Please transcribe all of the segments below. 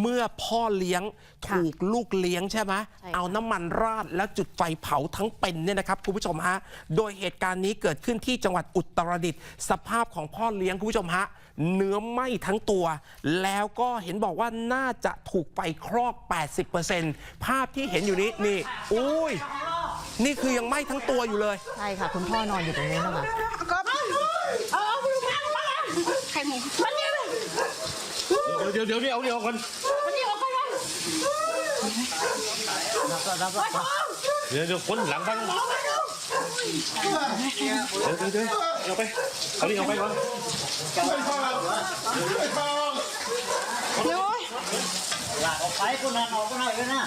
เมื่อพ่อเลี้ยงค่ะถูกลูกเลี้ยงใช่ไหมใช่ค่ะเอาน้ำมันราดแล้วจุดไฟเผาทั้งเป็นเนี่ยนะครับคุณผู้ชมฮะโดยเหตุการณ์นี้เกิดขึ้นที่จังหวัดอุตรดิตถ์สภาพของพ่อเลี้ยงคุณผู้ชมฮะเนื้อไหม้ทั้งตัว แล้วก็เห็นบอกว่าน่าจะถูกไฟคลอก 80%ภาพที่เห็นอยู่นี้นี่อุ้ยนี่คือยังไหม้ทั้งตัวอยู่เลย ใช่ค่ะ คุณพ่อ นอนอยู่ตรงนี้นะคะ ก็เอาเอาลูกแม่มาไข่หมูมันนี่เลยเดี๋ยว เดี๋ยวเดี๋ยวเดี๋ยวเอาเดี๋ยวก่อนมันนี่ออกไปเลยเดี๋ยวเดี๋ยวคนหลังบ้างเดี๋ยวเดี๋ยวเดี๋ยวเอาไปเอานี่เอาไปก่อนโอ้ยไปคนนั้นออกก็ได้เลยนะ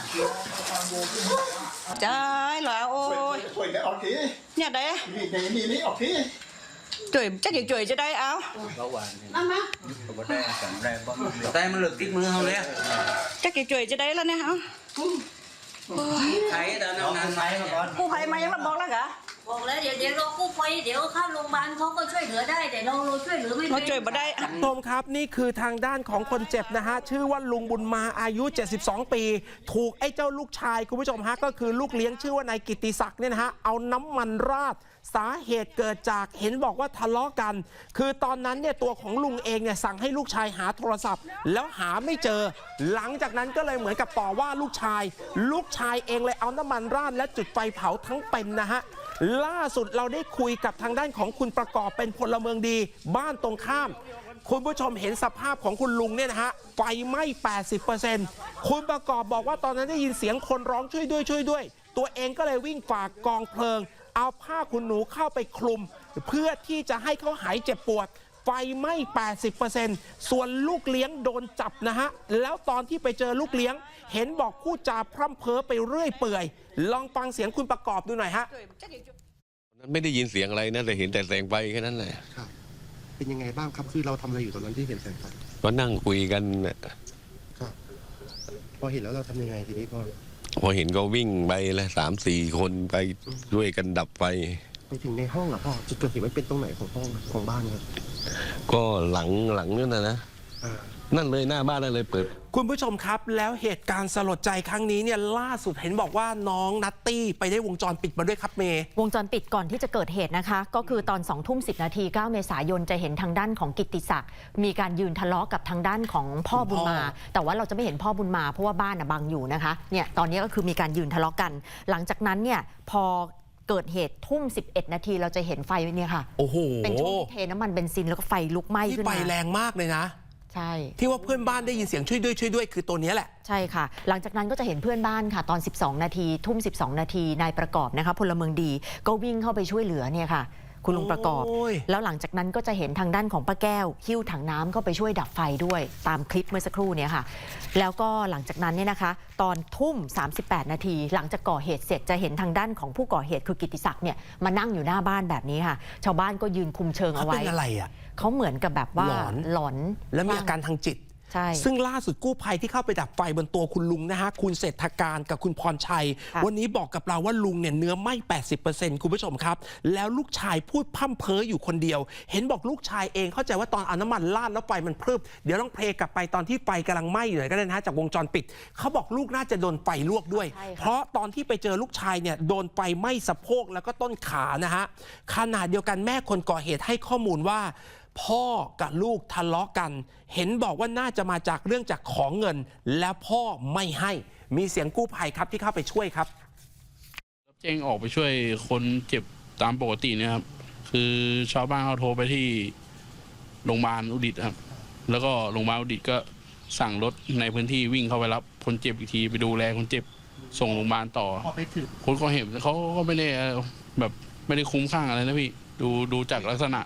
ได้เหรอโอ้ยช่วยกันออกทีเนี่ยได้นี่นี่นี่นี่ออกที จุ๋ยจะกี่จุ๋ยจะได้เอาเบาหวานนั่นมาบ่ได้สำแรงบ่แต่มันหลุดติดมือเขาเลยจะกี่จุ๋ยจะได้แล้วเนี่ยเอาไข่เดินเอานานไหมมาก่อนกู้ภัยมายังมาบอกแล้วเหรอ บอกแล้วเดี๋ยวเดี๋ยวรอกู้ภัยเดี๋ยวเข้าโรงพยาบาลเขาก็ช่วยเหลือได้แต่เราเราช่วยเหลือไม่มาเป็นจุ๋ยบ่ได้คุณผู้ชมครับนี่คือทางด้านของคนเจ็บนะฮะ ชื่อว่าลุงบุญมาอายุ 72 ปี ถูกไอ้เจ้าลูกชาย คุณผู้ชมฮะ ก็คือลูกเลี้ยงชื่อว่านายกิติศักดิ์เนี่ยนะฮะ เอาน้ำมันราด สาเหตุเกิดจากเห็นบอกว่าทะเลาะกัน คือตอนนั้นเนี่ยตัวของลุงเองเนี่ยสั่งให้ลูกชายหาโทรศัพท์ แล้วหาไม่เจอ หลังจากนั้นก็เลยเหมือนกับต่อว่าลูกชาย ลูกชายเองเลยเอาน้ำมันราดและจุดไฟเผาทั้งเป็นนะฮะล่าสุดเราได้คุยกับทางด้านของคุณประกอบเป็นพลเมืองดี บ้านตรงข้าม คุณผู้ชมเห็นสภาพของคุณลุงเนี่ยนะฮะไฟไหม้ 80%คุณประกอบบอกว่าตอนนั้นได้ยินเสียงคนร้องช่วยด้วยช่วยด้วย ตัวเองก็เลยวิ่งฝากกองเพลิง เอาผ้าคุณหนูเข้าไปคลุม เพื่อที่จะให้เขาหายเจ็บปวดไฟไหม้ 80%ส่วนลูกเลี้ยงโดนจับนะฮะ แล้วตอนที่ไปเจอลูกเลี้ยง เห็นบอกพูดจาพร่ำเพ้อไปเรื่อยเปื่อย ลองฟังเสียงคุณประกอบดูหน่อยฮะ ไม่ได้ยินเสียงอะไรนะแต่เห็นแต่แสงไฟแค่นั้นแหละเป็นยังไงบ้างครับคือเราทำอะไรอยู่ตอนนั้นที่เห็นแสงไฟก็นั่งคุยกันน่ะพอเห็นแล้วเราทำยังไงทีนี้พอพอเห็นก็วิ่งไปละสามสี่คนไปช่วยกันดับไฟ ไปถึงในห้องเหรอพ่อจุดเกิดเหตุมันเป็นตรงไหนของห้องของบ้านครับก็หลังหลังนั่นนะนะอ่า นั่นเลยหน้าบ้านนั่นเลยเปิด คุณผู้ชมครับ แล้วเหตุการณ์สลดใจครั้งนี้เนี่ยล่าสุดเห็นบอกว่าน้องนัตตี้ไปได้วงจรปิดมาด้วยครับเมย์ วงจรปิดก่อนที่จะเกิดเหตุนะคะ ก็คือตอน2ทุ่ม10นาที 9 เมษายนจะเห็นทางด้านของกิตติศักดิ์มีการยืนทะเลาะกับทางด้านของพ่อบุญมา แต่ว่าเราจะไม่เห็นพ่อบุญมาเพราะว่าบ้านน่ะบังอยู่นะคะเนี่ยตอนนี้ก็คือมีการยืนทะเลาะกัน หลังจากนั้นเนี่ยพอเกิดเหตุทุ่ม 11 นาทีเราจะเห็นไฟเนี่ยค่ะโอ้โหเป็นช่วงที่เทน้ำมันเบนซินแล้วก็ไฟลุกไหม้ที่ขึ้นไปมา แรงมากเลยนะ ใช่ ที่ว่าเพื่อนบ้านได้ยินเสียงช่วยด้วยช่วยด้วยคือตัวเนี้ยแหละ ใช่ค่ะ หลังจากนั้นก็จะเห็นเพื่อนบ้านค่ะ ตอน 12 นาที ทุ่ม 12 นาที นายประกอบนะคะพลเมืองดีก็วิ่งเข้าไปช่วยเหลือเนี่ยค่ะ คุณลุงประกอบโอ้ยแล้วหลังจากนั้นก็จะเห็นทางด้านของป้าแก้ว หิ้วถังน้ำเข้าไปช่วยดับไฟด้วยตามคลิปเมื่อสักครู่เนี่ยค่ะ แล้วก็หลังจากนั้นเนี่ยนะคะ ตอนทุ่ม 38 นาที หลังจากก่อเหตุเสร็จจะเห็นทางด้านของผู้ก่อเหตุคือกิติศักดิ์เนี่ยมานั่งอยู่หน้าบ้านแบบนี้ค่ะ ชาวบ้านก็ยืนคุมเชิงเขาเอาไว้เป็นอะไรอะ เขาเหมือนกับแบบว่าหลอน หลอน แล้วมีอาการทางจิต ใช่ ซึ่งล่าสุดกู้ภัยที่เข้าไปดับไฟบนตัวคุณลุงนะฮะ คุณเศรษฐการกับคุณพรชัย ค่ะวันนี้บอกกับเราว่าลุงเนี่ยเนื้อไหม้ 80%คุณผู้ชมครับ แล้วลูกชายพูดพร่ำเพ้ออยู่คนเดียว เห็นบอกลูกชายเองเข้าใจว่าตอนเอาน้ำมันราดแล้วไฟมันพรึบ เดี๋ยวต้องเพลงกลับไปตอนที่ไฟกำลังไหม้อยู่เลยก็ได้นะฮะจากวงจรปิด เขาบอกลูกน่าจะโดนไฟลวกด้วย ใช่ค่ะ เพราะตอนที่ไปเจอลูกชายเนี่ยโดนไฟไหม้สะโพกแล้วก็ต้นขานะฮะขนาดเดียวกันแม่คนก่อเหตุให้ข้อมูลว่า พ่อกับลูกทะเลาะกัน เห็นบอกว่าน่าจะมาจากเรื่องจากของเงิน แล้วพ่อไม่ให้มีเสียงกู้ภัยครับที่เข้าไปช่วยครับแจ้งออกไปช่วยคนเจ็บตามปกติเนะครับ คือชาวบ้านเขาโทรไปที่โรงพยาบาลอุดิตครับ แล้วก็โรงพยาบาลอุดิตก็สั่งรถในพื้นที่วิ่งเข้าไปรับคนเจ็บอีกทีไปดูแลคนเจ็บส่งโรงพยาบาลต่อพอไปถึงคนก่อเหตุเขาก็ไม่ได้เอ่อแบบไม่ได้คุ้มข้างอะไรนะพี่ดูดูจากลักษณะ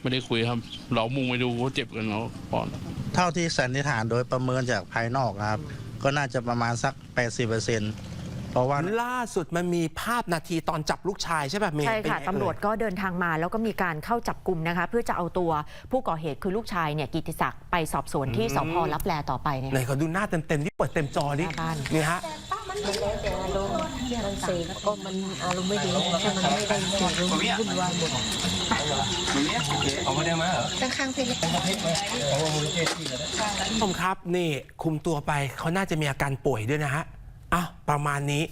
ไม่ได้คุยครับ เรามุ่งไปดูเขาเจ็บกันเราก่อนเท่าที่สันนิษฐานโดยประเมินจากภายนอกนะครับ ก็น่าจะประมาณสัก 80%เพราะว่าล่าสุดมันมีภาพนาทีตอนจับลูกชายใช่ป่ะเมย์ใช่เป็นค่ะไงตำรวจเอ่ยก็เดินทางมาแล้วก็มีการเข้าจับกลุ่มนะคะ เพื่อจะเอาตัวผู้ก่อเหตุคือลูกชายเนี่ยกิติศักดิ์ไปสอบสวนที่สพรับแลต่อไปเนี่ยไหนขอดูหน้าเต็มๆที่เปิดเต็มจอดิหน้าบ้านนี่ฮะเสพก็มันอารมณ์ไม่ดีถ้ามันไม่ได้เสพมันวุ่นวายหมดข้างๆเพลผมครับนี่คุมตัวไปเขาน่าจะมีอาการป่วยด้วยนะฮะอะประมาณนี้